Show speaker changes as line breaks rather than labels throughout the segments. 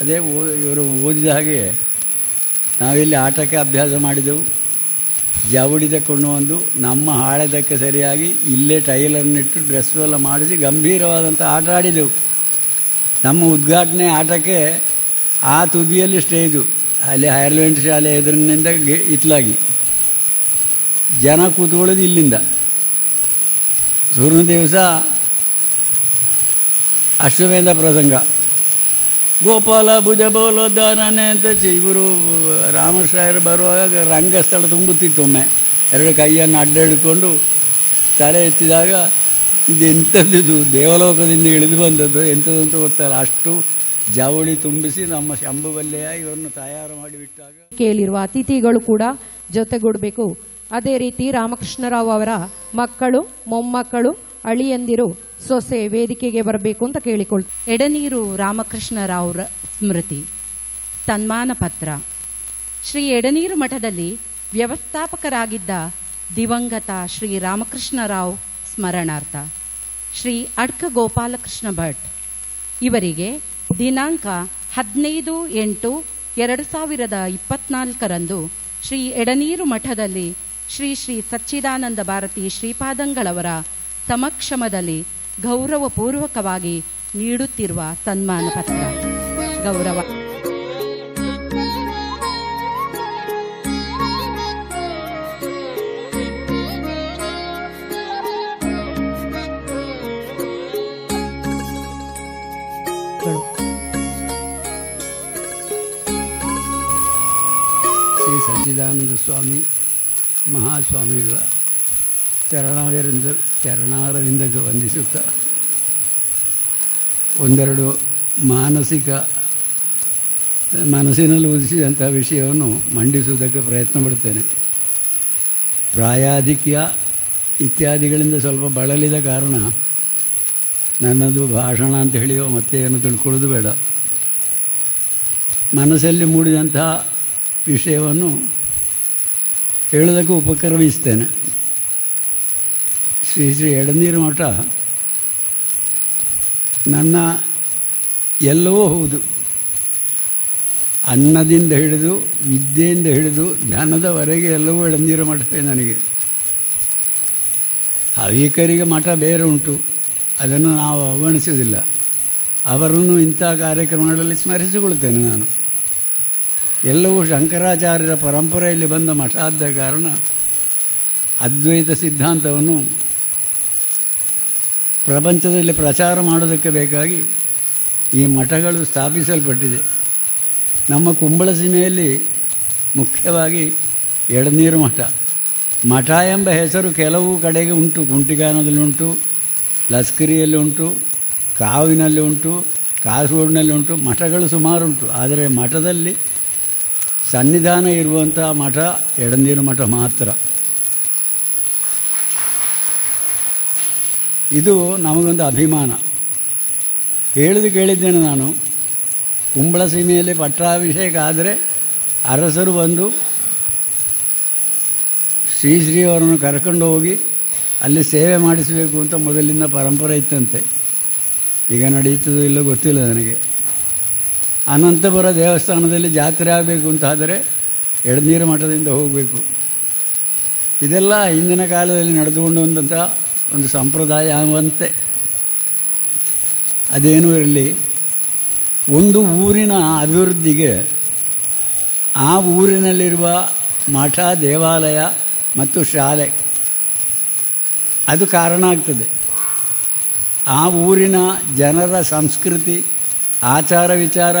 ಅದೇ ಇವರು ಓದಿದ ಹಾಗೆ ನಾವಿಲ್ಲಿ ಆಟಕ್ಕೆ ಅಭ್ಯಾಸ ಮಾಡಿದೆವು. ಜವಳಿ ತಕೊಂಡು ಒಂದು ನಮ್ಮ ಹಾಳೆದಕ್ಕೆ ಸರಿಯಾಗಿ ಇಲ್ಲೇ ಟೈಲರ್ನಿಟ್ಟು ಡ್ರೆಸ್ ಎಲ್ಲ ಮಾಡಿಸಿ ಗಂಭೀರವಾದಂಥ ಆಟ ಆಡಿದೆವು. ನಮ್ಮ ಉದ್ಘಾಟನೆ ಆಟಕ್ಕೆ ಆ ತುದಿಯಲ್ಲಿ ಸ್ಟೇಜು ಅಲ್ಲಿ ಹೈರ್ಲೆಂಡ್ ಶಾಲೆ ಎದುರಿನಿಂದ ಗೆ ಇತ್ಲಾಗಿ. ಜನ ಕೂತ್ಕೊಳ್ಳೋದು ಇಲ್ಲಿಂದ. ಸೂರ್ಯ ದಿವಸ ಅಶ್ವಮೇಧ ಪ್ರಸಂಗ. ಗೋಪಾಲ ಭುಜ ದಾನನೆ ಅಂತ ಇವರು ರಾಮಶ್ರಾಯರು ಬರುವಾಗ ರಂಗಸ್ಥಳ ತುಂಬುತ್ತಿತ್ತು ಒಮ್ಮೆ. ಎರಡು ಕೈಯನ್ನು ಅಡ್ಡ ಹಿಡ್ಕೊಂಡು ತಲೆ ಎತ್ತಿದಾಗ ಇದು ಎಂಥದ್ದು ದೇವಲೋಕದಿಂದ ಇಳಿದು ಬಂದದ್ದು. ಎಂಥದ್ದು ಅಂತ ಗೊತ್ತಲ್ಲ. ಅಷ್ಟು ಜವಳಿ ತುಂಬಿಸಿ ನಮ್ಮ ಶಂಭುವಲ್ಲೆಯ ಇವರನ್ನು ತಯಾರು ಮಾಡಿಬಿಟ್ಟಾಗ
ಕೇಳಿರುವ ಅತಿಥಿಗಳು ಕೂಡ ಜೊತೆಗೂಡಬೇಕು. ಅದೇ ರೀತಿ ರಾಮಕೃಷ್ಣರಾವ್ ಅವರ ಮಕ್ಕಳು, ಮೊಮ್ಮಕ್ಕಳು ಅಳಿಯಂದಿರು, ಸೊಸೆ ವೇದಿಕೆಗೆ ಬರಬೇಕು ಅಂತ ಕೇಳಿಕೊಳ್ತೀನಿ
ಎಡನೀರು ರಾಮಕೃಷ್ಣರಾವ್ರ ಸ್ಮೃತಿ. ತನ್ಮಾನ ಪತ್ರ. ಶ್ರೀ ಎಡನೀರು ಮಠದಲ್ಲಿ ವ್ಯವಸ್ಥಾಪಕರಾಗಿದ್ದ ದಿವಂಗತ ಶ್ರೀ ರಾಮಕೃಷ್ಣರಾವ್ ಸ್ಮರಣಾರ್ಥ. ಶ್ರೀ ಅಡ್ಕ ಗೋಪಾಲಕೃಷ್ಣ ಭಟ್. ಇವರಿಗೆ ದಿನಾಂಕ ಹದಿನೈದು ಎಂಟು ಎರಡು ಸಾವಿರದ ಇಪ್ಪತ್ನಾಲ್ಕರಂದು ಶ್ರೀ ಎಡನೀರು ಮಠದಲ್ಲಿ ಶ್ರೀ ಶ್ರೀ ಸಚ್ಚಿದಾನಂದ ಭಾರತಿ ಶ್ರೀಪಾದಂಗಳವರ ಸಮಕ್ಷಮದಲ್ಲಿ ಗೌರವಪೂರ್ವಕವಾಗಿ ನೀಡುತ್ತಿರುವ ಸನ್ಮಾನ ಪತ್ರ ಗೌರವ.
ಶ್ರೀ ಸಚ್ಚಿದಾನಂದ ಸ್ವಾಮಿ ಮಹಾಸ್ವಾಮಿಗಳ ಚರಣಾರವಿಂದ ಚರಣಾರವಿಂದಕ್ಕೆ ವಂದಿಸುತ್ತಾ. ಒಂದೆರಡು ಮಾನಸಿಕ, ಮನಸ್ಸಿನಲ್ಲಿ ಉದಿಸಿದಂಥ ವಿಷಯವನ್ನು ಮಂಡಿಸುವುದಕ್ಕೆ ಪ್ರಯತ್ನ ಪಡ್ತೇನೆ ಪ್ರಾಯಾಧಿಕ್ಯ ಇತ್ಯಾದಿಗಳಿಂದ ಸ್ವಲ್ಪ ಬಳಲಿದ ಕಾರಣ ನನ್ನದು ಭಾಷಣ ಅಂತ ಹೇಳಿಯೋ ಮತ್ತೆ ಏನು ತಿಳ್ಕೊಳ್ಳೋದು ಬೇಡ. ಮನಸ್ಸಲ್ಲಿ ಮೂಡಿದಂತಹ ವಿಷಯವನ್ನು ಹೇಳೋದಕ್ಕೂ ಉಪಕ್ರಮಿಸ್ತೇನೆ ಶ್ರೀ ಶ್ರೀ ಎಡನೀರು ಮಠ ನನ್ನ ಎಲ್ಲವೂ ಹೌದು. ಅನ್ನದಿಂದ ಹಿಡಿದು, ವಿದ್ಯೆಯಿಂದ ಹಿಡಿದು ಧ್ಯಾನದವರೆಗೆ ಎಲ್ಲವೂ ಎಡನೀರು ಮಠವೇ ನನಗೆ. ಹವಿಕರಿಗೆ ಮಠ ಬೇರೆ ಉಂಟು. ಅದನ್ನು ನಾವು ಅವಗಣಿಸುವುದಿಲ್ಲ ಅವರನ್ನು ಇಂಥ ಕಾರ್ಯಕ್ರಮಗಳಲ್ಲಿ ಸ್ಮರಿಸಿಕೊಳ್ಳುತ್ತೇನೆ ನಾನು. ಎಲ್ಲವೂ ಶಂಕರಾಚಾರ್ಯರ ಪರಂಪರೆಯಲ್ಲಿ ಬಂದ ಮಠ ಆದ ಕಾರಣ ಅದ್ವೈತ ಸಿದ್ಧಾಂತವನ್ನು ಪ್ರಪಂಚದಲ್ಲಿ ಪ್ರಚಾರ ಮಾಡೋದಕ್ಕೆ ಬೇಕಾಗಿ ಈ ಮಠಗಳು ಸ್ಥಾಪಿಸಲ್ಪಟ್ಟಿದೆ. ನಮ್ಮ ಕುಂಬಳ ಸೀಮೆಯಲ್ಲಿ ಮುಖ್ಯವಾಗಿ ಎಡನೀರು ಮಠ. ಮಠ ಎಂಬ ಹೆಸರು ಕೆಲವು ಕಡೆಗೆ ಉಂಟು. ಕುಂಟಿಗಾನದಲ್ಲಿ ಉಂಟು, ಲಸ್ಕರಿಯಲ್ಲಿ ಉಂಟು, ಕಾವಿನಲ್ಲಿ ಉಂಟು, ಕಾಸರಗೋಡಿನಲ್ಲಿ ಉಂಟು. ಮಠಗಳು ಸುಮಾರುಂಟು ಆದರೆ ಮಠದಲ್ಲಿ ಸನ್ನಿಧಾನ ಇರುವಂಥ ಮಠ ಎಡನೀರು ಮಠ ಮಾತ್ರ. ಇದು ನಮಗೊಂದು ಅಭಿಮಾನ. ಹೇಳಿದು ಕೇಳಿದ್ದೇನೆ ನಾನು. ಕುಂಬಳ ಸೀಮೆಯಲ್ಲಿ ಪಟ್ಟಾಭಿಷೇಕ ಆದರೆ ಅರಸರು ಬಂದು ಶ್ರೀ ಶ್ರೀ ಅವರನ್ನು ಕರ್ಕೊಂಡು ಹೋಗಿ ಅಲ್ಲಿ ಸೇವೆ ಮಾಡಿಸಬೇಕು ಅಂತ ಮೊದಲಿನ ಪರಂಪರೆ ಇತ್ತಂತೆ. ಈಗ ನಡೆಯುತ್ತದೋ ಇಲ್ಲೋ ಗೊತ್ತಿಲ್ಲ ನನಗೆ. ಅನಂತಪುರ ದೇವಸ್ಥಾನದಲ್ಲಿ ಜಾತ್ರೆ ಆಗಬೇಕು ಅಂತ ಆದರೆ ಎಡನೀರು ಮಠದಿಂದ ಹೋಗಬೇಕು. ಇದೆಲ್ಲ ಹಿಂದಿನ ಕಾಲದಲ್ಲಿ ನಡೆದುಕೊಂಡು ಬಂದಂಥ ಒಂದು ಸಂಪ್ರದಾಯ ಆಗುವಂತೆ. ಅದೇನೂ ಇರಲಿ. ಒಂದು ಊರಿನ ಅಭಿವೃದ್ಧಿಗೆ ಆ ಊರಿನಲ್ಲಿರುವ ಮಠ, ದೇವಾಲಯ ಮತ್ತು ಶಾಲೆ ಅದು ಕಾರಣ ಆಗ್ತದೆ. ಆ ಊರಿನ ಜನರ ಸಂಸ್ಕೃತಿ, ಆಚಾರ ವಿಚಾರ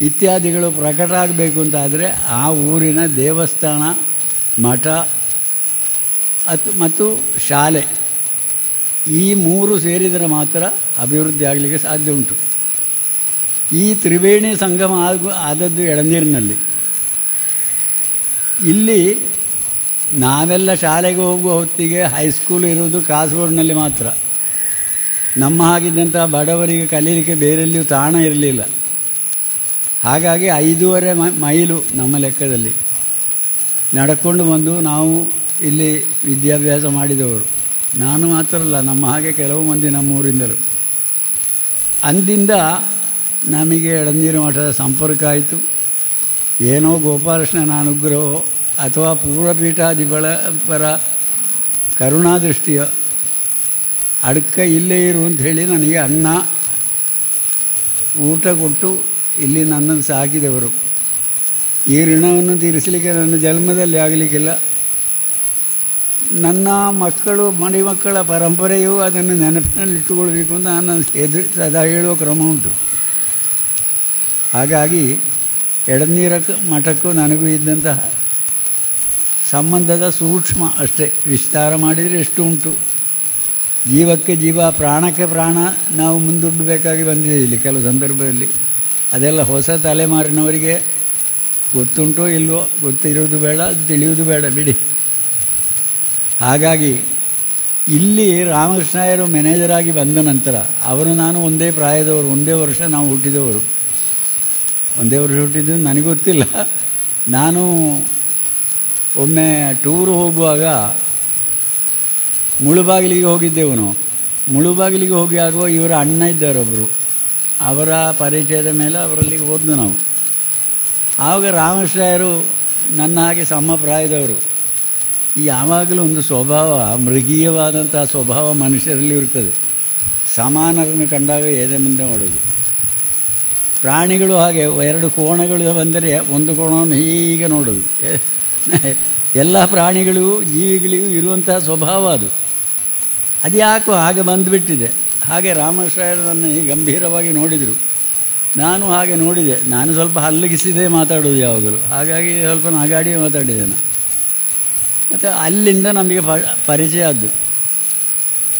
ಇತ್ಯಾದಿಗಳು ಪ್ರಕಟ ಆಗಬೇಕು ಅಂತಾದರೆ ಆ ಊರಿನ ದೇವಸ್ಥಾನ, ಮಠ ಅತ್- ಮತ್ತು ಶಾಲೆ. ಈ ಮೂರು ಸೇರಿದರೆ ಮಾತ್ರ ಅಭಿವೃದ್ಧಿ ಆಗಲಿಕ್ಕೆ ಸಾಧ್ಯ ಉಂಟು. ಈ ತ್ರಿವೇಣಿ ಸಂಗಮ ಆಗು, ಆದದ್ದು ಎಳನೀರಿನಲ್ಲಿ. ಇಲ್ಲಿ ನಾವೆಲ್ಲ ಶಾಲೆಗೆ ಹೋಗುವ ಹೊತ್ತಿಗೆ ಹೈಸ್ಕೂಲ್ ಇರುವುದು ಕಾಸರಗೋಡಿನಲ್ಲಿ ಮಾತ್ರ. ನಮ್ಮ ಹಾಗಿದ್ದಂಥ ಬಡವರಿಗೆ ಕಲೀಲಿಕ್ಕೆ ಬೇರೆಲ್ಲಿಯೂ ತಾಣ ಇರಲಿಲ್ಲ. ಹಾಗಾಗಿ ಐದೂವರೆ ಮೈಲು ನಮ್ಮ ಲೆಕ್ಕದಲ್ಲಿ. ನಡ್ಕೊಂಡು ಬಂದು ನಾವು ಇಲ್ಲಿ ವಿದ್ಯಾಭ್ಯಾಸ ಮಾಡಿದವರು. ನಾನು ಮಾತ್ರ ಅಲ್ಲ, ನಮ್ಮ ಹಾಗೆ ಕೆಲವು ಮಂದಿ ನಮ್ಮೂರಿಂದರು. ಅಂದಿಂದ ನಮಗೆ ಎಳನೀರು ಮಠದ ಸಂಪರ್ಕ ಆಯಿತು. ಏನೋ ಗೋಪಾಲಕೃಷ್ಣನ ಅನುಗ್ರಹವೋ ಅಥವಾ ಪೂರ್ವಪೀಠಾಧಿಪಳ ಪರ ಕರುಣಾದೃಷ್ಟಿಯ, ಅಡ್ಕ ಇಲ್ಲೇ ಇರು ಅಂತ ಹೇಳಿ ನನಗೆ ಅನ್ನ, ಊಟ ಕೊಟ್ಟು ಇಲ್ಲಿ ನನ್ನನ್ನು ಸಾಕಿದವರು. ಈ ಋಣವನ್ನು ತೀರಿಸಲಿಕ್ಕೆ ನನ್ನ ಜನ್ಮದಲ್ಲಿ ಆಗಲಿಕ್ಕಿಲ್ಲ. ನನ್ನ ಮಕ್ಕಳು ಮಕ್ಕಳ ಪರಂಪರೆಯು ಅದನ್ನು ನೆನಪಿನಲ್ಲಿಟ್ಟುಕೊಳ್ಬೇಕು ಅಂತ ನಾನು ಎದು ಸದಾ ಹೇಳುವ ಕ್ರಮ ಉಂಟು. ಹಾಗಾಗಿ ಎಡನೀರ ಮಠಕ್ಕೂ ನನಗೂ ಇದ್ದಂತಹ ಸಂಬಂಧದ ಸೂಕ್ಷ್ಮ ಅಷ್ಟೇ. ವಿಸ್ತಾರ ಮಾಡಿದರೆ ಎಷ್ಟು ಉಂಟು. ಜೀವಕ್ಕೆ ಜೀವ, ಪ್ರಾಣಕ್ಕೆ ಪ್ರಾಣ ನಾವು ಮುಂದೂಡಬೇಕಾಗಿ ಬಂದಿದೆ ಇಲ್ಲಿ ಕೆಲವು ಸಂದರ್ಭದಲ್ಲಿ. ಅದೆಲ್ಲ ಹೊಸ ತಲೆಮಾರಿನವರಿಗೆ ಗೊತ್ತುಂಟೋ ಇಲ್ವೋ ಗೊತ್ತಿರೋದು ಬೇಡ, ಅದು ತಿಳಿಯುವುದು ಬೇಡ, ಬಿಡಿ. ಹಾಗಾಗಿ ಇಲ್ಲಿ ರಾಮಕೃಷ್ಣಯ್ಯರು ಮ್ಯಾನೇಜರ್ ಆಗಿ ಬಂದ ನಂತರ ಅವರು ನಾನು ಒಂದೇ ಪ್ರಾಯದವರು, ಒಂದೇ ವರ್ಷ ನಾವು ಹುಟ್ಟಿದವರು. ಒಂದೇ ವರ್ಷ ಹುಟ್ಟಿದ್ದು ನನಗೆ ಗೊತ್ತಿಲ್ಲ. ನಾನು ಒಮ್ಮೆ ಟೂರು ಹೋಗುವಾಗ ಮುಳುಬಾಗಿಲಿಗೆ ಹೋಗಿದ್ದೆವು ನಾವು ಮುಳುಬಾಗಿಲಿಗೆ ಹೋಗಿ ಆಗುವ ಇವರ ಅಣ್ಣ ಇದ್ದಾರೊಬ್ಬರು ಅವರ ಪರಿಚಯದ ಮೇಲೆ ಅವರಲ್ಲಿ ಹೋದ್ನು ನಾವು. ಆವಾಗ ರಾಮಕೃಷ್ಣಯ್ಯರು ನನ್ನ ಹಾಗೆ ಸಮ ಪ್ರಾಯದವರು. ಯಾವಾಗಲೂ ಒಂದು ಸ್ವಭಾವ ಮೃಗೀಯವಾದಂತಹ ಸ್ವಭಾವ ಮನುಷ್ಯರಲ್ಲಿ ಇರ್ತದೆ. ಸಮಾನರನ್ನು ಕಂಡಾಗ ಎದೆ ಮುಂದೆ ಮಾಡೋದು ಪ್ರಾಣಿಗಳು ಹಾಗೆ, ಎರಡು ಕೋಣಗಳು ಬಂದರೆ ಒಂದು ಕೋಣವನ್ನು ಹೀಗೆ ನೋಡೋದು ಎಲ್ಲ ಪ್ರಾಣಿಗಳಿಗೂ ಜೀವಿಗಳಿಗೂ ಇರುವಂತಹ ಸ್ವಭಾವ ಅದು. ಅದು ಯಾಕೋ ಹಾಗೆ ಬಂದುಬಿಟ್ಟಿದೆ. ಹಾಗೆ ರಾಮಶ್ರಾಯರನ್ನು ಗಂಭೀರವಾಗಿ ನೋಡಿದರು. ನಾನು ಹಾಗೆ ನೋಡಿದೆ. ನಾನು ಸ್ವಲ್ಪ ಹಲ್ಲಗಿಸಿದೇ ಮಾತಾಡೋದು ಯಾವಾಗಲೂ. ಹಾಗಾಗಿ ಸ್ವಲ್ಪ ನಾಗಾಡಿಯೇ ಮಾತಾಡಿದೆ ನಾನು. ಮತ್ತು ಅಲ್ಲಿಂದ ನಮಗೆ ಪರಿಚಯ ಆದ್ದು.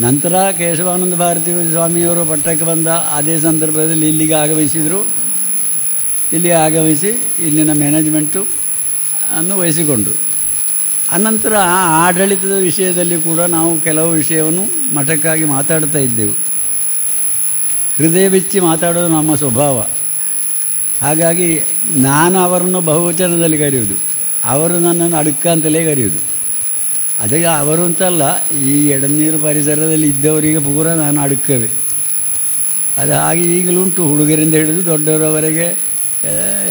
ನಂತರ ಕೇಶವಾನಂದ ಭಾರತಿ ಸ್ವಾಮಿಯವರು ಪಟ್ಟಕ್ಕೆ ಬಂದ ಅದೇ ಸಂದರ್ಭದಲ್ಲಿ ಇಲ್ಲಿಗೆ ಆಗಮಿಸಿದರು. ಇಲ್ಲಿಗೆ ಆಗಮಿಸಿ ಇಲ್ಲಿನ ಮ್ಯಾನೇಜ್ಮೆಂಟು ಅನ್ನು ವಹಿಸಿಕೊಂಡರು. ಅನಂತರ ಆಡಳಿತದ ವಿಷಯದಲ್ಲಿ ಕೂಡ ನಾವು ಕೆಲವು ವಿಷಯವನ್ನು ಮಠಕ್ಕಾಗಿ ಮಾತಾಡ್ತಾ ಇದ್ದೆವು. ಹೃದಯ ಬಿಚ್ಚಿ ಮಾತಾಡೋದು ನಮ್ಮ ಸ್ವಭಾವ. ಹಾಗಾಗಿ ನಾನು ಅವರನ್ನು ಬಹುವಚನದಲ್ಲಿ ಕರೆಯುವುದು. ಅವರು ನನ್ನನ್ನು ಅಡುಕ ಅಂತಲೇ ಕರೆಯುವುದು. ಅದಕ್ಕೆ ಅವರು ಅಂತಲ್ಲ, ಈ ಎಡನೀರು ಪರಿಸರದಲ್ಲಿ ಇದ್ದವರಿಗೆ ಪೂರ ನಾನು ಅಡುಕವೇ. ಅದು ಹಾಗೆ ಈಗಲೂ ಉಂಟು, ಹುಡುಗರಿಂದ ಹಿಡಿದು ದೊಡ್ಡವರವರೆಗೆ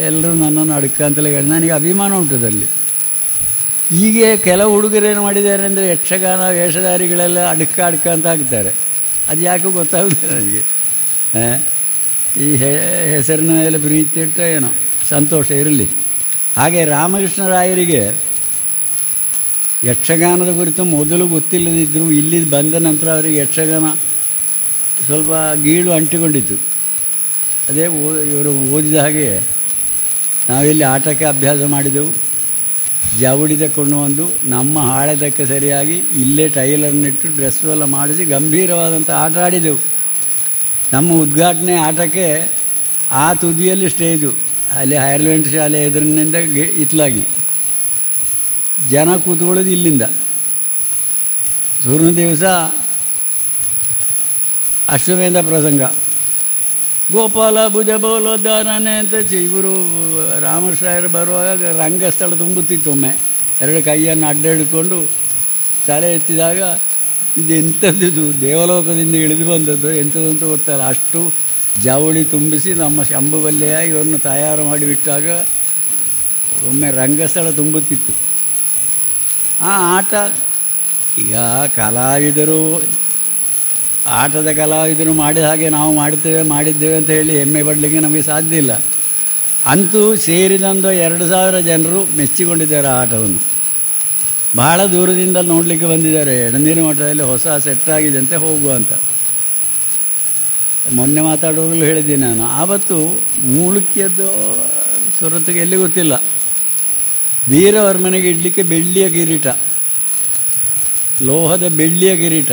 ಎಲ್ಲರೂ ನನ್ನನ್ನು ಅಡುಕ ಅಂತಲೇ ಹೇಳಿ. ನನಗೆ ಅಭಿಮಾನ ಉಂಟು ಅದರಲ್ಲಿ. ಹೀಗೆ ಕೆಲವು ಹುಡುಗರೇನು ಮಾಡಿದ್ದಾರೆ ಅಂದರೆ, ಯಕ್ಷಗಾನ, ವೇಷಧಾರಿಗಳೆಲ್ಲ ಅಡುಕ ಅಡುಕ ಅಂತ ಆಗ್ತಾರೆ ಅದು ಯಾಕೆ ಗೊತ್ತಾಗುದಿಲ್ಲ ನನಗೆ. ಈ ಹೆಸರಿನ ಮೇಲೆ ಪ್ರೀತಿ ಇಟ್ಟು ಏನೋ, ಸಂತೋಷ ಇರಲಿ. ಹಾಗೆ ರಾಮಕೃಷ್ಣರಾಯರಿಗೆ ಯಕ್ಷಗಾನದ ಕುರಿತು ಮೊದಲು ಗೊತ್ತಿಲ್ಲದಿದ್ದರೂ ಇಲ್ಲಿ ಬಂದ ನಂತರ ಅವರಿಗೆ ಯಕ್ಷಗಾನ ಸ್ವಲ್ಪ ಗೀಳು ಅಂಟಿಕೊಂಡಿತ್ತು ಅದೇ ಓ, ಇವರು ಓದಿದ ಹಾಗೆ ನಾವಿಲ್ಲಿ ಆಟಕ್ಕೆ ಅಭ್ಯಾಸ ಮಾಡಿದೆವು. ಜವಳಿ ತಕೊಂಡು ಬಂದು ನಮ್ಮ ಹಾಳೆದಕ್ಕೆ ಸರಿಯಾಗಿ ಇಲ್ಲೇ ಟೈಲರ್ನಿಟ್ಟು ಡ್ರೆಸ್ ಎಲ್ಲ ಮಾಡಿಸಿ ಗಂಭೀರವಾದಂಥ ಆಟ ಆಡಿದೆವು. ನಮ್ಮ ಉದ್ಘಾಟನೆ ಆಟಕ್ಕೆ ಆ ತುದಿಯಲ್ಲಿ ಸ್ಟೇಜು. ಅಲ್ಲಿ ಹೈರ್ಲೆಂಟ್ ಶಾಲೆ ಎದುರಿನಿಂದ ಇತ್ಲಾಗಿ. ಜನ ಕೂತ್ಕೊಳ್ಳೋದು ಇಲ್ಲಿಂದ. ಸೂರ್ಯ ದಿವಸ ಅಶ್ವಮೇಧ ಪ್ರಸಂಗ. ಗೋಪಾಲ ಭುಜ ಬೋಲೋದ್ಧಾರನೆ ಅಂತ ಇವರು ರಾಮಶ್ರಾಯರು ಬರುವಾಗ ರಂಗಸ್ಥಳ ತುಂಬುತ್ತಿತ್ತು ಒಮ್ಮೆ. ಎರಡು ಕೈಯನ್ನು ಅಡ್ಡ ಹಿಡ್ಕೊಂಡು ತಲೆ ಎತ್ತಿದಾಗ ಇದು ಎಂಥದ್ದು ದೇವಲೋಕದಿಂದ ಇಳಿದು ಬಂದದ್ದು ಎಂಥದ್ದು ಅಂತ ಗೊತ್ತಲ್ಲ. ಅಷ್ಟು ಜವಳಿ ತುಂಬಿಸಿ ನಮ್ಮ ಶಂಭುವಲ್ಲೆಯ ಇವನ್ನು ತಯಾರು ಮಾಡಿಬಿಟ್ಟಾಗ ಒಮ್ಮೆ ರಂಗಸ್ಥಳ ತುಂಬುತ್ತಿತ್ತು. ಆ ಆಟ, ಈಗ ಕಲಾವಿದರು, ಆಟದ ಕಲಾವಿದರು ಮಾಡಿದ ಹಾಗೆ ನಾವು ಮಾಡುತ್ತೇವೆ, ಮಾಡಿದ್ದೇವೆ ಅಂತ ಹೇಳಿ ಹೆಮ್ಮೆ ಪಡಲಿಕ್ಕೆ ನಮಗೆ ಸಾಧ್ಯ ಇಲ್ಲ. ಅಂತೂ ಸೇರಿದಂದು ಎರಡು ಸಾವಿರ ಜನರು ಮೆಚ್ಚಿಕೊಂಡಿದ್ದಾರೆ ಆ ಆಟವನ್ನು. ಬಹಳ ದೂರದಿಂದ ನೋಡಲಿಕ್ಕೆ ಬಂದಿದ್ದಾರೆ. ಎಡನೀರು ಮಠದಲ್ಲಿ ಹೊಸ ಸೆಟ್ ಆಗಿದಂತೆ ಹೋಗುವ ಅಂತ. ಮೊನ್ನೆ ಮಾತಾಡುವಾಗಲೂ ಹೇಳಿದ್ದೀನಿ ನಾನು. ಆವತ್ತು ಮೂಳುಕಿಯದ್ದು ಸುರತ್ತಿಗೆ ಎಲ್ಲಿ ಗೊತ್ತಿಲ್ಲ. ವೀರವರ್ಮನಿಗೆ ಇಡಲಿಕ್ಕೆ ಬೆಳ್ಳಿಯ ಕಿರೀಟ. ಲೋಹದ ಬೆಳ್ಳಿಯ ಕಿರೀಟ.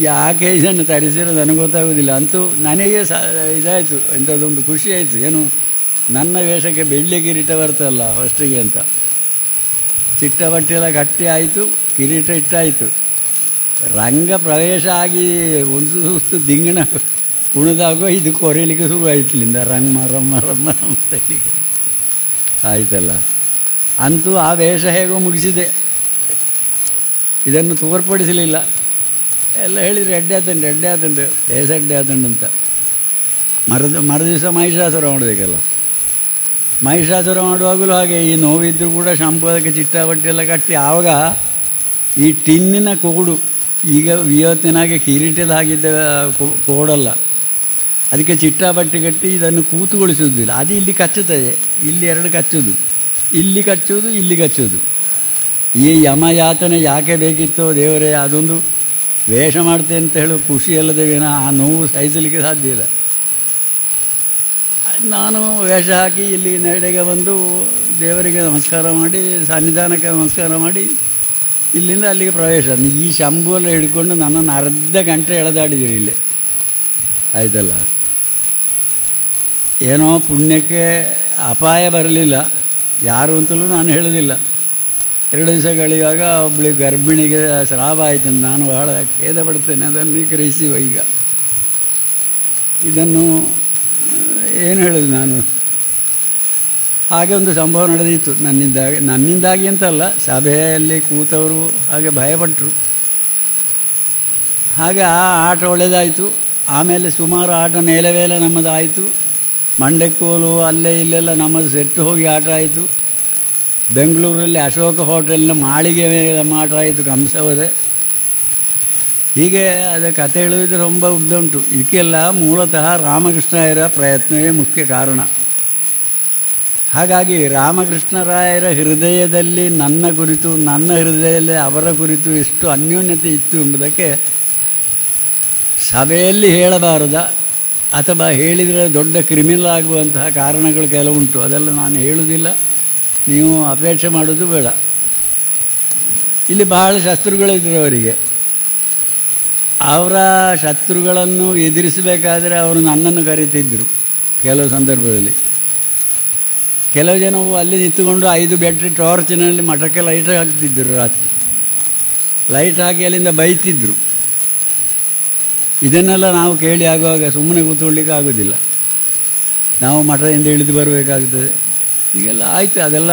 ಯಾಕೆ ಇದನ್ನು ತರಿಸಿರೋ ನನಗೆ ಗೊತ್ತಾಗೋದಿಲ್ಲ. ಅಂತೂ ನನಗೆ ಸ, ಇದಾಯಿತು. ಎಂಥದ್ದೊಂದು ಖುಷಿ ಆಯಿತು. ಏನು, ನನ್ನ ವೇಷಕ್ಕೆ ಬೆಳ್ಳಿಯ ಕಿರೀಟ ಬರ್ತಲ್ಲ ಫಸ್ಟಿಗೆ ಅಂತ. ಚಿಟ್ಟ ಬಟ್ಟೆಲ್ಲ ಕಟ್ಟಿ ಆಯಿತು, ಕಿರೀಟ ಇಟ್ಟಾಯಿತು. ರಂಗ ಪ್ರವೇಶ ಆಗಿ ಒಂದು ಸುಸ್ತು ದಿಂಗಣ ಕುಣಿದಾಗೋ ಇದು ಕೊರೆಯಲಿಕ್ಕೆ ಆಯಿತು ಇಲ್ಲಿಂದ. ರಂಗ ರಮ್ಮ ರಮ್ಮ ರಮ್ಮ ಆಯ್ತಲ್ಲ. ಅಂತೂ ಆ ವೇಷ ಹೇಗೋ ಮುಗಿಸಿದೆ. ಇದನ್ನು ತೋರ್ಪಡಿಸಲಿಲ್ಲ. ಎಲ್ಲ ಹೇಳಿದ್ರು ಎಡ್ಡೆ ಆತಂಡು ಎಡ್ಡೆ ಆತಂಡು, ವೇಷ ಎಡ್ಡೆ ಆತಂಡು ಅಂತ. ಮರದ ಮರು ದಿವಸ ಮಹಿಷಾಸುರ ಮಾಡಬೇಕಲ್ಲ. ಮಹಿಷಾಸುರ ಮಾಡುವಾಗಲೂ ಹಾಗೆ, ಈ ನೋವಿದ್ದರೂ ಕೂಡ ಶಾಂಪು ಅದಕ್ಕೆ ಚಿಟ್ಟ ಬಟ್ಟೆ ಎಲ್ಲ ಕಟ್ಟಿ, ಆವಾಗ ಈ ಟಿನ್ನಿನ ಕೋಡು ಈಗ ಇವತ್ತಿನಾಗೆ ಕಿರೀಟದ ಹಾಗಿದ್ದ ಕೋಡಲ್ಲ. ಅದಕ್ಕೆ ಚಿಟ್ಟ ಬಟ್ಟೆ ಕಟ್ಟಿ ಇದನ್ನು ಕೂತುಗೊಳಿಸುವುದಿಲ್ಲ. ಅದು ಇಲ್ಲಿ ಕಚ್ಚುತ್ತದೆ. ಇಲ್ಲಿ ಎರಡು ಕಚ್ಚುವುದು. ಇಲ್ಲಿ ಕಚ್ಚುವುದು ಇಲ್ಲಿ ಕಚ್ಚುವುದು. ಈ ಯಮಯಾತನೆ ಯಾಕೆ ಬೇಕಿತ್ತೋ ದೇವರೇ, ಅದೊಂದು ವೇಷ ಮಾಡ್ತೆ ಅಂತ ಹೇಳೋ ಖುಷಿ ಅಲ್ಲದೆ ವಿನ ಆ ನೋವು ಸಹಿಸಲಿಕ್ಕೆ ಸಾಧ್ಯ ಇಲ್ಲ. ನಾನು ವೇಷ ಹಾಕಿ ಇಲ್ಲಿ ನಡೆಗೆ ಬಂದು ದೇವರಿಗೆ ನಮಸ್ಕಾರ ಮಾಡಿ, ಸನ್ನಿಧಾನಕ್ಕೆ ನಮಸ್ಕಾರ ಮಾಡಿ, ಇಲ್ಲಿಂದ ಅಲ್ಲಿಗೆ ಪ್ರವೇಶ. ಈ ಶಂಭು ಎಲ್ಲ ಹಿಡ್ಕೊಂಡು ನನ್ನನ್ನು ಅರ್ಧ ಗಂಟೆ ಎಳೆದಾಡಿದ್ದೀರಿ ಇಲ್ಲಿ. ಆಯ್ತಲ್ಲ? ಏನೋ ಪುಣ್ಯಕ್ಕೆ ಅಪಾಯ ಬರಲಿಲ್ಲ. ಯಾರು ಅಂತಲೂ ನಾನು ಹೇಳೋದಿಲ್ಲ. ಎರಡು ದಿವಸ ಕಳೆಯುವಾಗ ಒಬ್ಬಳಿ ಗರ್ಭಿಣಿಗೆ ಸ್ರಾವ ಆಯಿತು ನಾನು ಬಹಳ ಖೇದ ಪಡ್ತೇನೆ. ಅದನ್ನು ಗ್ರಹಿಸಿ ಈಗ. ಇದನ್ನು ಏನು ಹೇಳೋದು ನಾನು? ಹಾಗೆ ಒಂದು ಸಂಭವ ನಡೆದಿತ್ತು. ನನ್ನಿಂದಾಗಿ ನನ್ನಿಂದಾಗಿ ಅಂತಲ್ಲ, ಸಭೆಯಲ್ಲಿ ಕೂತವರು ಹಾಗೆ ಭಯಪಟ್ಟರು ಹಾಗೆ ಆ ಆಟ ಒಳ್ಳೆಯದಾಯಿತು ಆಮೇಲೆ ಸುಮಾರು ಆಟ ಮೇಲೆ ಮೇಲೆ ನಮ್ಮದಾಯಿತು. ಮಂಡೆಕೋಲು ಅಲ್ಲೇ ಇಲ್ಲೆಲ್ಲ ನಮ್ಮದು ಸೆಟ್ಟು ಹೋಗಿ ಆಟ ಆಯಿತು. ಬೆಂಗಳೂರಲ್ಲಿ ಅಶೋಕ ಹೋಟೆಲ್ನ ಮಾಳಿಗೆ ಆಟ ಆಯಿತು ಕಂಸವದೆ ಹೀಗೆ ಅದು ಕತೆ ಹೇಳುವುದು ತುಂಬ ಉದ್ದ ಉಂಟು. ಇದಕ್ಕೆಲ್ಲ ಮೂಲತಃ ರಾಮಕೃಷ್ಣರಾಯರ ಪ್ರಯತ್ನವೇ ಮುಖ್ಯ ಕಾರಣ. ಹಾಗಾಗಿ ರಾಮಕೃಷ್ಣರಾಯರ ಹೃದಯದಲ್ಲಿ ನನ್ನ ಕುರಿತು, ನನ್ನ ಹೃದಯದಲ್ಲಿ ಅವರ ಕುರಿತು ಎಷ್ಟು ಅನ್ಯೋನ್ಯತೆ ಇತ್ತು ಎಂಬುದಕ್ಕೆ ಸಭೆಯಲ್ಲಿ ಹೇಳಬಾರದ. ಅಥವಾ ಹೇಳಿದರೆ ದೊಡ್ಡ ಕ್ರಿಮಿನಲ್ ಆಗುವಂತಹ ಕಾರಣಗಳು ಕೆಲವುಂಟು ಅದೆಲ್ಲ ನಾನು ಹೇಳುವುದಿಲ್ಲ. ನೀವು ಅಪೇಕ್ಷೆ ಮಾಡೋದು ಬೇಡ. ಇಲ್ಲಿ ಬಹಳ ಶತ್ರುಗಳಿದ್ರು ಅವರಿಗೆ. ಅವರ ಶತ್ರುಗಳನ್ನು ಎದುರಿಸಬೇಕಾದರೆ ಅವರು ನನ್ನನ್ನು ಕರೀತಿದ್ದರು ಕೆಲವು ಸಂದರ್ಭದಲ್ಲಿ. ಕೆಲವು ಜನವು ಅಲ್ಲಿ ನಿಂತುಕೊಂಡು ಐದು ಬೆಟ್ರಿ ಟಾರ್ಚಿನಲ್ಲಿ ಮಠಕ್ಕೆ ಲೈಟ್ ಹಾಕ್ತಿದ್ದರು ರಾತ್ರಿ. ಲೈಟ್ ಹಾಕಿ ಅಲ್ಲಿಂದ ಬೈತಿದ್ರು. ಇದನ್ನೆಲ್ಲ ನಾವು ಕೇಳಿ ಆಗುವಾಗ ಸುಮ್ಮನೆ ಕೂತ್ಕೊಳ್ಳಿಕ್ಕೆ ಆಗೋದಿಲ್ಲ. ನಾವು ಮಠದಿಂದ ಇಳಿದು ಬರಬೇಕಾಗ್ತದೆ. ಈಗೆಲ್ಲ ಆಯಿತು. ಅದೆಲ್ಲ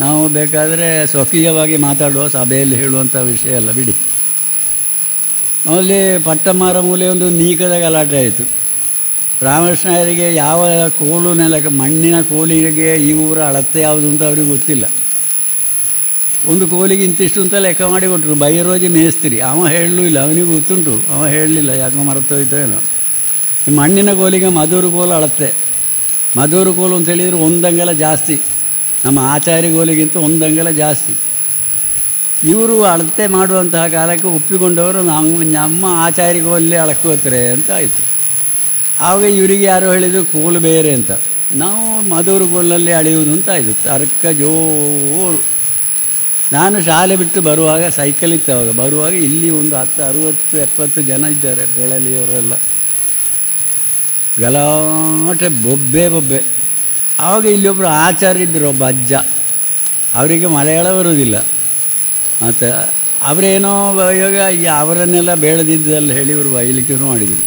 ನಾವು ಬೇಕಾದರೆ ಸ್ವಕೀಯವಾಗಿ ಮಾತಾಡುವ ಸಭೆಯಲ್ಲಿ ಹೇಳುವಂಥ ವಿಷಯ ಅಲ್ಲ, ಬಿಡಿ. ಅಲ್ಲಿ ಪಟ್ಟಮಾರ ಮೂಲೆ ಒಂದು ನೀಕದ ಗಲಾಟೆ ಆಯಿತು. ರಾಮಕೃಷ್ಣರಿಗೆ ಯಾವ ಕೋಲು ನೆಲಕ್ಕೆ, ಮಣ್ಣಿನ ಕೋಲಿಗೆ ಈ ಊರ ಅಳತೆ ಯಾವುದು ಅಂತ ಅವ್ರಿಗೆ ಗೊತ್ತಿಲ್ಲ. ಒಂದು ಕೋಲಿಗೆ ಇಂತಿಷ್ಟು ಅಂತ ಲೆಕ್ಕ ಮಾಡಿ ಕೊಟ್ಟರು ಬೈರೋಜಿ ಮೇಸ್ತ್ರಿ. ಅವ ಹೇಳಲೂ ಇಲ್ಲ. ಅವನಿಗೂ ಗೊತ್ತುಂಟು. ಅವ ಹೇಳಲಿಲ್ಲ. ಯಾಕೋ ಮರೆತೋಯ್ತೋ ಏನೋ. ಈ ಮಣ್ಣಿನ ಕೋಲಿಗೆ ಮಧುರು ಕೋಲು ಅಳತೆ ಮಧುರು ಕೋಲು ಅಂತ ಹೇಳಿದರೆ ಒಂದಂಗಲ ಜಾಸ್ತಿ. ನಮ್ಮ ಆಚಾರ್ಯ ಕೋಲಿಗಿಂತ ಒಂದಂಗಲ ಜಾಸ್ತಿ. ಇವರು ಅಳತೆ ಮಾಡುವಂತಹ ಕಾಲಕ್ಕೆ ಒಪ್ಪಿಕೊಂಡವರು ನಮ್ಮ ನಮ್ಮ ಆಚಾರಿ ಕೋಲಲ್ಲಿ ಅಳಕೋತಾರೆ ಅಂತ ಆಯಿತು. ಆವಾಗ ಇವರಿಗೆ ಯಾರೋ ಹೇಳಿದರು, ಕೋಲು ಬೇರೆ ಅಂತ. ನಾವು ಮಧುರು ಕೋಲಲ್ಲಿ ಅಳೆಯುವುದು ಅಂತ ಆಯಿತು. ತರ್ಕ ಜೋರು. ನಾನು ಶಾಲೆ ಬಿಟ್ಟು ಬರುವಾಗ ಸೈಕಲ್ ಇತ್ತು ಅವಾಗ. ಬರುವಾಗ ಇಲ್ಲಿ ಒಂದು ಹತ್ತು, ಅರುವತ್ತು, ಎಪ್ಪತ್ತು ಜನ ಇದ್ದಾರೆ ಬೆಳಲಿಯವರೆಲ್ಲ. ಗಲಾಟೆ, ಬೊಬ್ಬೆ ಬೊಬ್ಬೆ. ಆವಾಗ ಇಲ್ಲೊಬ್ಬರು ಆಚಾರ್ಯ ಇದ್ದರು ಒಬ್ಬ ಅಜ್ಜ. ಅವರಿಗೆ ಮಲಯಾಳ ಬರುವುದಿಲ್ಲ. ಮತ್ತು ಅವರೇನೋ ಇವಾಗ ಅವರನ್ನೆಲ್ಲ ಬೇಡದಿದ್ದಲ್ಲ ಹೇಳಿ ಇವರು ಬೈಲಿಕ್ಕೆ ಶುರು ಮಾಡಿದರು.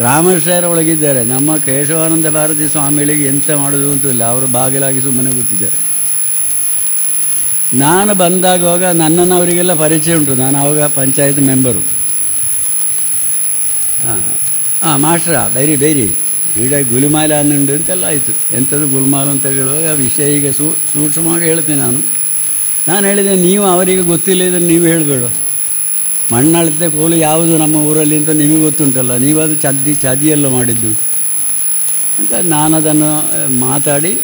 ರಾಮೇಶ್ವರ ಒಳಗಿದ್ದಾರೆ. ನಮ್ಮ ಕೇಶವಾನಂದ ಭಾರತಿ ಸ್ವಾಮಿಗಳಿಗೆ ಎಂತ ಮಾಡೋದು ಅಂತೂ ಇಲ್ಲ. ಅವರು ಬಾಗಿಲಾಗಿ ಸುಮ್ಮನೆ ಕೂತಿದ್ದಾರೆ. ನಾನು ಬಂದಾಗುವಾಗ ನನ್ನನ್ನು ಅವರಿಗೆಲ್ಲ ಪರಿಚಯ ಉಂಟು. ನಾನು ಆವಾಗ ಪಂಚಾಯತ್ ಮೆಂಬರು ಹಾಂ ಹಾಂ ಮಾಸ್ಟ್ರ ಬೈರಿ ಬೈರಿ. ಈಡ ಗುಲಿಮಾಲ ಅನ್ನುಂಡು ಅಂತೆಲ್ಲ ಆಯಿತು. ಎಂಥದ್ದು ಗುಲ್ಮಾಲ ಅಂತ ಹೇಳುವಾಗ ವಿಷಯ ಈಗ ಸೂ, ಸೂಕ್ಷ್ಮವಾಗಿ ಹೇಳ್ತೇನೆ ನಾನು. ನಾನು ಹೇಳಿದೆ, ನೀವು ಅವರಿಗೆ ಗೊತ್ತಿಲ್ಲ ಇದನ್ನು ನೀವು ಹೇಳಬೇಡ. ಮಣ್ಣಳತೆ ಕೋಲು ಯಾವುದು ನಮ್ಮ ಊರಲ್ಲಿ ಅಂತ ನಿಮಗೆ ಗೊತ್ತುಂಟಲ್ಲ. ನೀವು ಅದು ಚದ್ದಿ ಚದಿಯೆಲ್ಲ ಮಾಡಿದ್ದು. ಅಂತ ನಾನು ಅದನ್ನು ಮಾತಾಡಿ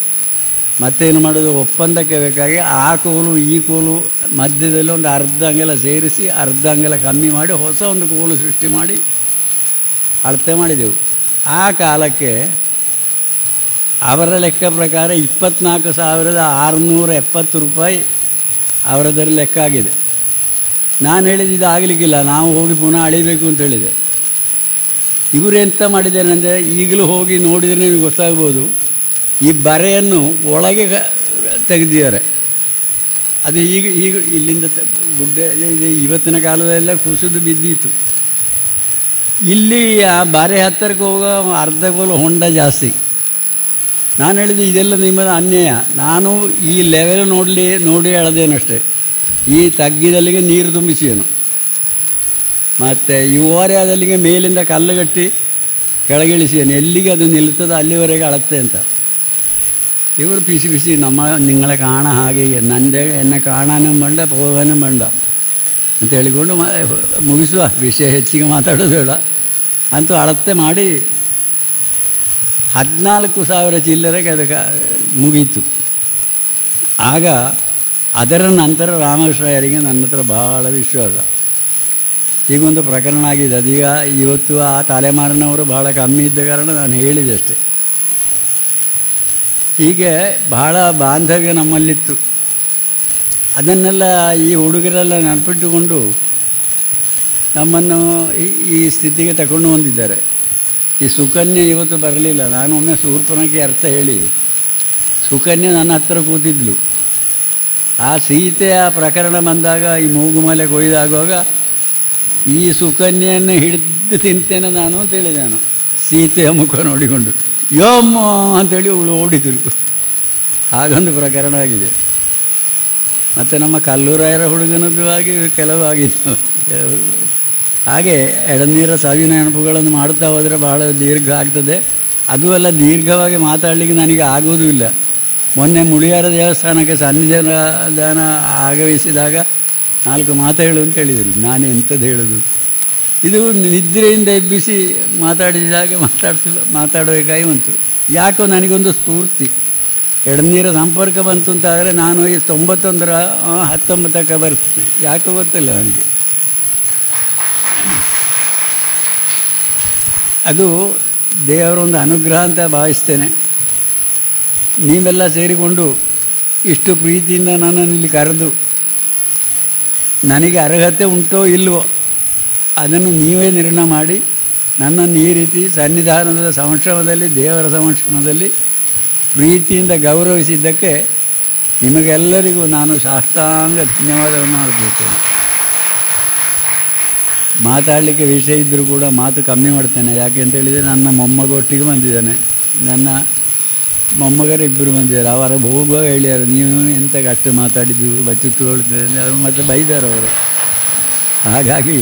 ಮತ್ತೇನು ಮಾಡೋದು? ಒಪ್ಪಂದಕ್ಕೆ ಬೇಕಾಗಿ ಆ ಕೋಲು, ಈ ಕೋಲು ಮಧ್ಯದಲ್ಲಿ ಒಂದು ಅರ್ಧ ಅಂಗೆಲ್ಲ ಸೇರಿಸಿ ಅರ್ಧ ಅಂಗೆಲ್ಲ ಕಮ್ಮಿ ಮಾಡಿ, ಹೊಸ ಒಂದು ಕೋಲು ಸೃಷ್ಟಿ ಮಾಡಿ ಅಳತೆ ಮಾಡಿದೆವು. ಆ ಕಾಲಕ್ಕೆ ಅವರ ಲೆಕ್ಕ ಪ್ರಕಾರ ಇಪ್ಪತ್ನಾಲ್ಕು ಸಾವಿರದ ಆರುನೂರ ಎಪ್ಪತ್ತು ರೂಪಾಯಿ ಅವರದರ ಲೆಕ್ಕ ಆಗಿದೆ. ನಾನು ಹೇಳಿದ್ದು ಇದು ಆಗಲಿಕ್ಕಿಲ್ಲ ನಾವು ಹೋಗಿ ಪುನಃ ಅಳಿಬೇಕು ಅಂತ ಹೇಳಿದೆ. ಇವರು ಎಂತ ಮಾಡಿದ್ದೇನೆ ಅಂದರೆ ಈಗಲೂ ಹೋಗಿ ನೋಡಿದರೆ ನಿಮಗೆ ಗೊತ್ತಾಗ್ಬೋದು. ಈ ಬರೆಯನ್ನು ಒಳಗೆ ತೆಗೆದಿದ್ದಾರೆ. ಅದು ಈಗ ಈಗ ಇಲ್ಲಿಂದ ಗುಡ್ಡೆ ಇವತ್ತಿನ ಕಾಲದೆಲ್ಲ ಕುಸಿದು ಬಿದ್ದಿತ್ತು. ಇಲ್ಲಿ ಆ ಬಾರೆ ಹತ್ತಿರಕ್ಕೆ ಹೋಗೋ ಅರ್ಧ ಕೋಲು ಹೊಂಡ ಜಾಸ್ತಿ. ನಾನು ಹೇಳಿದೆ ಇದೆಲ್ಲ ನಿಮ್ಮದು ಅನ್ಯಾಯ. ನಾನು ಈ ಲೆವೆಲ್ ನೋಡಲಿ, ನೋಡಿ ಎಳೆದೇನಷ್ಟೇ ಈ ತಗ್ಗಿದಲ್ಲಿಗೆ ನೀರು ತುಂಬಿಸಿದನು. ಮತ್ತು ಈ ಓರೆಯಾದಲ್ಲಿಗೆ ಮೇಲಿಂದ ಕಲ್ಲು ಕಟ್ಟಿ ಕೆಳಗಿಳಿಸಿದ್ದೇನೆ ಎಲ್ಲಿಗೆ ಅದು ನಿಲ್ತದೆ ಅಲ್ಲಿವರೆಗೆ ಅಳತ್ತೆ ಅಂತ. ഇവർ പിശി പിശി നമ്മൾ നിങ്ങളെ കാണാൻ ആകെ എൻ്റെ എന്നെ കാണാനും വേണ്ട, പോകാനും വേണ്ട. ತೆಳಿಕೊಂಡು ಮುಗಿಸುವ ವಿಷಯ ಹೆಚ್ಚಿಗೆ ಮಾತಾಡೋದು ಬೇಡ ಅಂತೂ ಅಳತೆ ಮಾಡಿ ಹದಿನಾಲ್ಕು ಸಾವಿರ ಚಿಲ್ಲರೆಗೆ ಅದಕ್ಕೆ ಮುಗೀತು ಆಗ ಅದರ ನಂತರ ರಾಮಕೃಷ್ಣಯ್ಯರಿಗೆ ನನ್ನ ಹತ್ರ ಭಾಳ ವಿಶ್ವಾಸ ಈಗೊಂದು ಪ್ರಕರಣ ಆಗಿದೆ ಅದೀಗ ಇವತ್ತು ಆ ತಲೆಮಾರಿನವರು ಭಾಳ ಕಮ್ಮಿ ಇದ್ದ ಕಾರಣ ನಾನು ಹೇಳಿದೆ ಅಷ್ಟೇ ಹೀಗೆ ಬಹಳ ಬಾಂಧವ್ಯ ನಮ್ಮಲ್ಲಿತ್ತು. ಅದನ್ನೆಲ್ಲ ಈ ಹುಡುಗರೆಲ್ಲ ನೆನಪಿಟ್ಟುಕೊಂಡು ನಮ್ಮನ್ನು ಈ- ಸ್ಥಿತಿಗೆ ತಗೊಂಡು ಬಂದಿದ್ದಾರೆ. ಈ ಸುಕನ್ಯೆ ಇವತ್ತು ಬರಲಿಲ್ಲ. ನಾನು ಒಮ್ಮೆ ಸೂರ್ಪನಕ್ಕೆ ಅರ್ಥ ಹೇಳಿ, ಸುಕನ್ಯೆ ನನ್ನ ಹತ್ರ ಕೂತಿದ್ಲು. ಆ ಸೀತೆಯ ಪ್ರಕರಣ ಬಂದಾಗ, ಈ ಮೂಗುಮಲೆ ಕೊಯ್ದಾಗುವಾಗ, ಈ ಸುಕನ್ಯೆಯನ್ನು ಹಿಡಿದು ತಿಂತೇನೆ ನಾನು ಅಂತ ಹೇಳಿದೆ ನಾನು. ಸೀತೆಯ ಮುಖ ನೋಡಿಕೊಂಡು. ಯೋಮ್ಮ ಅಂತೇಳಿ ಅವಳು ಓಡಿದ್ರು ಹಾಗೊಂದು ಪ್ರಕರಣ ಆಗಿದೆ. ಮತ್ತು ನಮ್ಮ ಕಲ್ಲೂರಾಯರ ಹುಡುಗನದ್ದು ಆಗಿ ಕೆಲವು ಆಗಿತ್ತು. ಹಾಗೆ ಎಡನೀರ ಸಾವಿನ ನೆನಪುಗಳನ್ನು ಮಾಡುತ್ತಾ ಹೋದರೆ ಬಹಳ ದೀರ್ಘ ಆಗ್ತದೆ. ಅದು ಅಲ್ಲ, ದೀರ್ಘವಾಗಿ ಮಾತಾಡಲಿಕ್ಕೆ ನನಗೆ ಆಗುವುದೂ ಇಲ್ಲ. ಮೊನ್ನೆ ಮುಳಿಯಾರ ದೇವಸ್ಥಾನಕ್ಕೆ ಸನ್ನಿಧಾನ ಆಗಮಿಸಿದಾಗ ನಾಲ್ಕು ಮಾತು ಹೇಳು ಅಂತ ಹೇಳಿದರು. ನಾನು ಎಂಥದ್ದು ಹೇಳೋದು? ಇದು ನಿದ್ರೆಯಿಂದ ಎಬ್ಬಿಸಿ ಮಾತಾಡಿದ ಹಾಗೆ ಮಾತಾಡಿಸ ಮಾತಾಡಬೇಕಾಗಿ ಬಂತು. ಯಾಕೋ ನನಗೊಂದು ಸ್ಫೂರ್ತಿ. ಎಡನೀರ ಸಂಪರ್ಕ ಬಂತು ಅಂತ ಆದರೆ ನಾನು ಈ ತೊಂಬತ್ತೊಂದರ ಹತ್ತೊಂಬತ್ತಕ್ಕ ಬರ್ತೇನೆ ಯಾಕೋ ಗೊತ್ತಿಲ್ಲ ನನಗೆ. ಅದು ದೇವರ ಒಂದು ಅನುಗ್ರಹ ಅಂತ ಭಾವಿಸ್ತೇನೆ. ನೀವೆಲ್ಲ ಸೇರಿಕೊಂಡು ಇಷ್ಟು ಪ್ರೀತಿಯಿಂದ ನನ್ನನ್ನು ಇಲ್ಲಿ ಕರೆದು ನನಗೆ ಅರ್ಹತೆ ಉಂಟೋ ಇಲ್ವೋ ಅದನ್ನು ನೀವೇ ನಿರ್ಣಯ ಮಾಡಿ, ನನ್ನನ್ನು ಈ ರೀತಿ ಸನ್ನಿಧಾನದ ಸಂಶ್ರಮದಲ್ಲಿ, ದೇವರ ಸಂಶ್ರಮದಲ್ಲಿ ಪ್ರೀತಿಯಿಂದ ಗೌರವಿಸಿದ್ದಕ್ಕೆ ನಿಮಗೆಲ್ಲರಿಗೂ ನಾನು ಸಾಷ್ಟಾಂಗ ಧನ್ಯವಾದವನ್ನು ಅರ್ಪಿಸ್ತೇನೆ ಮಾತಾಡಲಿಕ್ಕೆ ವಿಷಯ ಇದ್ದರೂ ಕೂಡ ಮಾತು ಕಮ್ಮಿ ಮಾಡ್ತೇನೆ. ಯಾಕೆ ಅಂತ ಹೇಳಿದರೆ, ನನ್ನ ಮೊಮ್ಮಗೊಟ್ಟಿಗೆ ಬಂದಿದ್ದಾನೆ. ನನ್ನ ಮೊಮ್ಮಗರು ಇಬ್ಬರು ಬಂದಿದ್ದಾರೆ. ಅವರ ಹೋಗುವಾಗ ಹೇಳಿದ್ದಾರೆ ನೀವು ಎಂತ ಕಷ್ಟ ಮಾತಾಡಿದ್ದು ಬಚ್ಚುತ್ತುಕೊಳ್ತದೆ ಅವರು ಮತ್ತೆ ಬೈದಾರೆ ಅವರು ಹಾಗಾಗಿ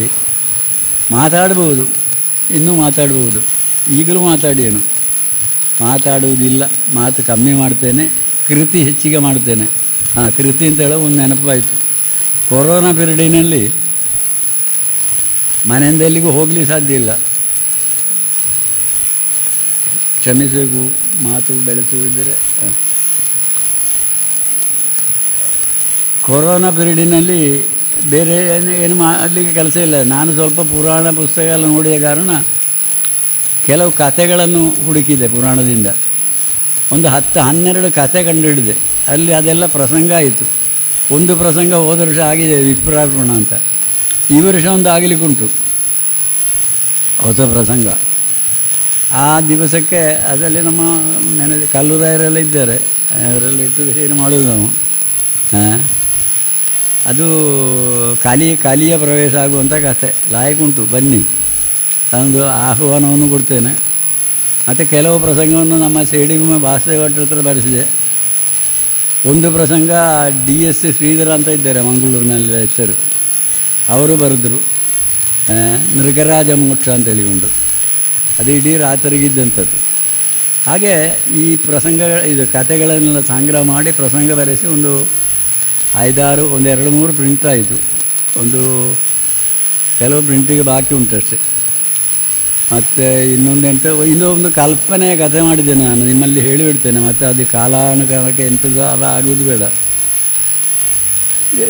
ಮಾತಾಡ್ಬೋದು ಇನ್ನೂ ಮಾತಾಡಬಹುದು. ಈಗಲೂ ಮಾತಾಡೇನು ಮಾತಾಡುವುದಿಲ್ಲ. ಮಾತು ಕಮ್ಮಿ ಮಾಡ್ತೇನೆ. ಕೃತಿ ಹೆಚ್ಚಿಗೆ ಮಾಡ್ತೇನೆ. ಹಾಂ, ಕೃತಿ ಅಂತ ಹೇಳೋ ಒಂದು ನೆನಪಾಯಿತು. ಕೊರೋನಾ ಪೀರಿಯಡಿನಲ್ಲಿ ಮನೆಯಿಂದ ಎಲ್ಲಿಗೂ ಹೋಗಲಿ ಸಾಧ್ಯ ಇಲ್ಲ. ಕ್ಷಮಿಸಬೇಕು. ಮಾತು ಬೆಳೆಸುವುದರೆ. ಕೊರೋನಾ ಪೀರಿಯಡಿನಲ್ಲಿ ಬೇರೆ ಏನು ಏನು ಮಾಡಲಿಕ್ಕೆ ಕೆಲಸ ಇಲ್ಲ. ನಾನು ಸ್ವಲ್ಪ ಪುರಾಣ ಪುಸ್ತಕಗಳನ್ನು ನೋಡಿದ ಕಾರಣ ಕೆಲವು ಕಥೆಗಳನ್ನು ಹುಡುಕಿದೆ ಪುರಾಣದಿಂದ. ಒಂದು ಹತ್ತು ಹನ್ನೆರಡು ಕಥೆ ಕಂಡುಹಿಡಿದೆ. ಅಲ್ಲಿ ಅದೆಲ್ಲ ಪ್ರಸಂಗ ಆಯಿತು. ಒಂದು ಪ್ರಸಂಗ ಹೋದ ವರ್ಷ ಆಗಿದೆ ವಿಪ್ರಾರ್ಪಣ ಅಂತ. ಈ ವರ್ಷ ಒಂದು ಆಗಲಿಕ್ಕುಂಟು. ಹೊಸ ಪ್ರಸಂಗ. ಆ ದಿವಸಕ್ಕೆ ಅದರಲ್ಲಿ ನಮ್ಮ ನೆನೆ ಕಲ್ಲುರಾಯರೆಲ್ಲ ಇದ್ದಾರೆ. ಅವರೆಲ್ಲ ಇಟ್ಟು ಏನು ಮಾಡೋದು ನಾವು? ಆ, ಅದು ಕಲಿ ಕಲಿಯ ಪ್ರವೇಶ ಆಗುವಂಥ ಕಥೆ. ಲಾಯಕುಂಟು ಬನ್ನಿ. ಅದೊಂದು ಆಹ್ವಾನವನ್ನು ಕೊಡ್ತೇನೆ. ಮತ್ತು ಕೆಲವು ಪ್ರಸಂಗವನ್ನು ನಮ್ಮ ಸೇಡಿಗುಮ್ಮೆ ವಾಸುದೇವ ಭಟ್ರ ಹತ್ರ ಬರೆಸಿದೆ. ಒಂದು ಪ್ರಸಂಗ ಡಿ ಎಸ್ ಶ್ರೀಧರ ಅಂತ ಇದ್ದಾರೆ, ಮಂಗಳೂರಿನಲ್ಲಿ ಹೆಸರು ಅವರು ಬರೆದರು ನೃಗರಾಜ ಮೋಕ್ಷ ಅಂತ ಹೇಳಿಕೊಂಡು. ಅದು ಇಡೀ ರಾತ್ರಿಗಿದ್ದಂಥದ್ದು. ಹಾಗೆ ಈ ಪ್ರಸಂಗ ಇದು ಕಥೆಗಳನ್ನೆಲ್ಲ ಸಂಗ್ರಹ ಮಾಡಿ ಪ್ರಸಂಗ ಬರೆಸಿ ಒಂದು ಐದಾರು, ಒಂದು ಎರಡು, ಮೂರು ಪ್ರಿಂಟ್ ಆಯಿತು. ಒಂದು ಕೆಲವು ಪ್ರಿಂಟಿಗೆ ಬಾಕಿ ಉಂಟಷ್ಟೆ ಮತ್ತು ಇನ್ನೊಂದೆಂತ ಇನ್ನೊಂದು ಕಲ್ಪನೆಯ ಕಥೆ ಮಾಡಿದ್ದೆ ನಾನು, ನಿಮ್ಮಲ್ಲಿ ಹೇಳಿಬಿಡ್ತೇನೆ. ಮತ್ತು ಅದು ಕಾಲಾನುಕಾಲಕ್ಕೆ ಎಂಥದ್ದು ಅದು ಆಗುವುದು ಬೇಡ.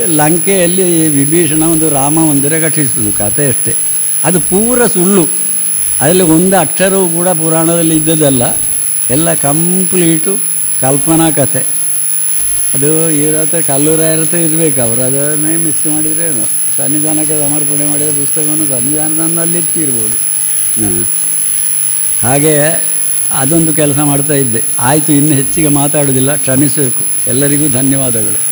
ಲಂಕೆಯಲ್ಲಿ ವಿಭೀಷಣ ಒಂದು ರಾಮ ಮಂದಿರ ಕಟ್ಟಿಸುವುದು ಕಥೆ ಅಷ್ಟೇ. ಅದು ಪೂರ ಸುಳ್ಳು. ಅದರಲ್ಲಿ ಒಂದು ಅಕ್ಷರವೂ ಕೂಡ ಪುರಾಣದಲ್ಲಿ ಇದ್ದದಲ್ಲ ಎಲ್ಲ ಕಂಪ್ಲೀಟು ಕಲ್ಪನಾ ಕಥೆ. ಅದು ಇರತ್ತೆ ಕಲ್ಲೂರ ಇರುತ್ತೆ, ಇರಬೇಕು ಅವರು. ಅದನ್ನೇ ಮಿಸ್ ಮಾಡಿದರೆ ಏನು? ಸನ್ನಿಧಾನಕ್ಕೆ ಸಮರ್ಪಣೆ ಮಾಡಿದ ಪುಸ್ತಕವನ್ನು ಸನ್ನಿಧಾನದಲ್ಲಿ ಇಟ್ಟಿರ್ಬೋದು. ಹಾಗೆ ಅದೊಂದು ಕೆಲಸ ಮಾಡ್ತಾ ಇದ್ದೆ. ಆಯಿತು, ಇನ್ನು ಹೆಚ್ಚಿಗೆ ಮಾತಾಡೋದಿಲ್ಲ ಕ್ಷಮಿಸಬೇಕು. ಎಲ್ಲರಿಗೂ ಧನ್ಯವಾದಗಳು.